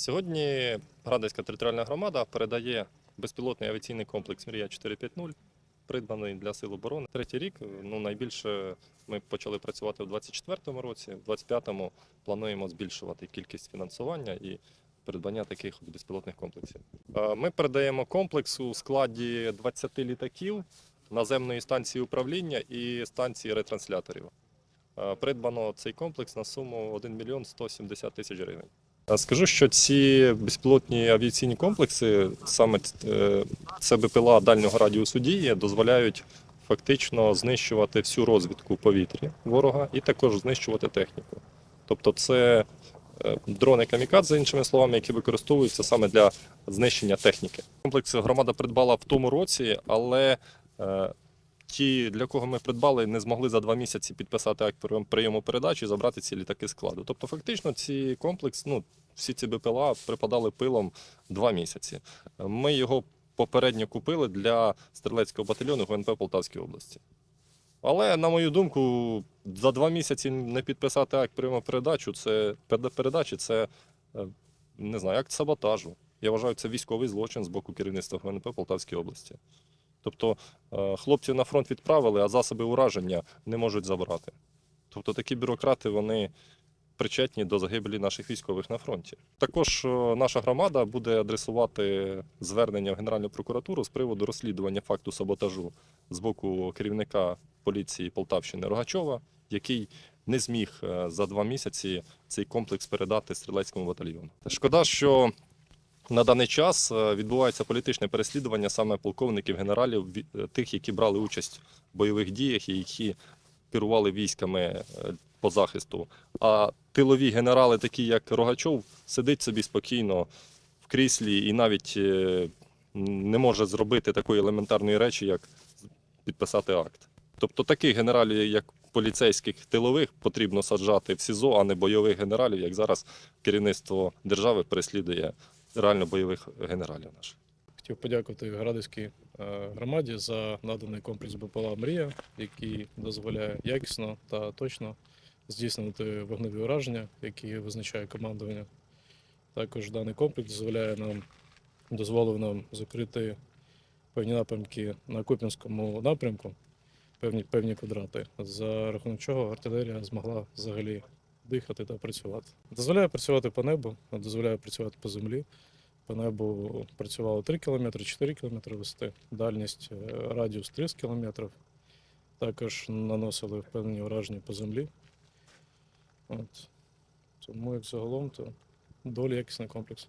Сьогодні Градецька територіальна громада передає безпілотний авіаційний комплекс Мрія 450, придбаний для Сил оборони. Третій рік, ну найбільше ми почали працювати в 2024 році, в 2025 плануємо збільшувати кількість фінансування і придбання таких безпілотних комплексів. Е, Ми передаємо комплекс у складі 20 літаків, наземної станції управління і станції ретрансляторів. Е, Придбано цей комплекс на суму 1 мільйон 170 тисяч гривень. Скажу, що ці безпілотні авіаційні комплекси, саме це БПЛА дальнього радіусу дії, дозволяють фактично знищувати всю розвідку в повітрі ворога і також знищувати техніку. Тобто це е, дрони камікадзе, іншими словами, які використовуються саме для знищення техніки. Комплекс громада придбала в тому році, але е, ті, для кого ми придбали, не змогли за два місяці підписати акт прийому передачі і забрати ці літаки складу. Тобто, фактично, ці комплекс, ну, всі ці БПЛА припадали пилом два місяці. Ми його попередньо купили для стрілецького батальйону ГНП Полтавської області. Але, на мою думку, за два місяці не підписати акт прийому передачу, це передачі, це не знаю, акт саботажу. Я вважаю, це військовий злочин з боку керівництва ГНП Полтавської області. Тобто е, хлопців на фронт відправили, а засоби ураження не можуть забрати. Тобто такі бюрократи вони причетні до загибелі наших військових на фронті. Також е, наша громада буде адресувати звернення в Генеральну прокуратуру з приводу розслідування факту саботажу з боку керівника поліції Полтавщини Рогачова, який не зміг е, за два місяці цей комплекс передати стрілецькому батальйону. Шкода, що на даний час е, відбувається політичне переслідування саме полковників, генералів, е, тих, які брали участь в бойових діях і які керували військами е, по захисту. А тилові генерали, такі як Рогачов, сидить собі спокійно в кріслі і навіть не може зробити такої елементарної речі, як підписати акт. Тобто таких генералів, як поліцейських тилових, потрібно саджати в СІЗО, а не бойових генералів, як зараз керівництво держави переслідує реально бойових генералів наших. Хотів подякувати Градиській е, громаді за наданий комплекс БПЛА Мрія, який дозволяє якісно та точно здійснювати вогневі ураження, які визначає командування. Також даний комплекс дозволяє нам дозволив нам закрити певні напрямки на Куп'янському напрямку, певні, певні квадрати, за рахунок чого артилерія змогла взагалі дихати та працювати. Дозволяє працювати по небу, дозволяє працювати по землі. По небу працювало 3 км, 4 км висоти, дальність е, радіус 30 км. Також наносили певні ураження по землі. От. Тому як загалом, то доволі якісний комплекс.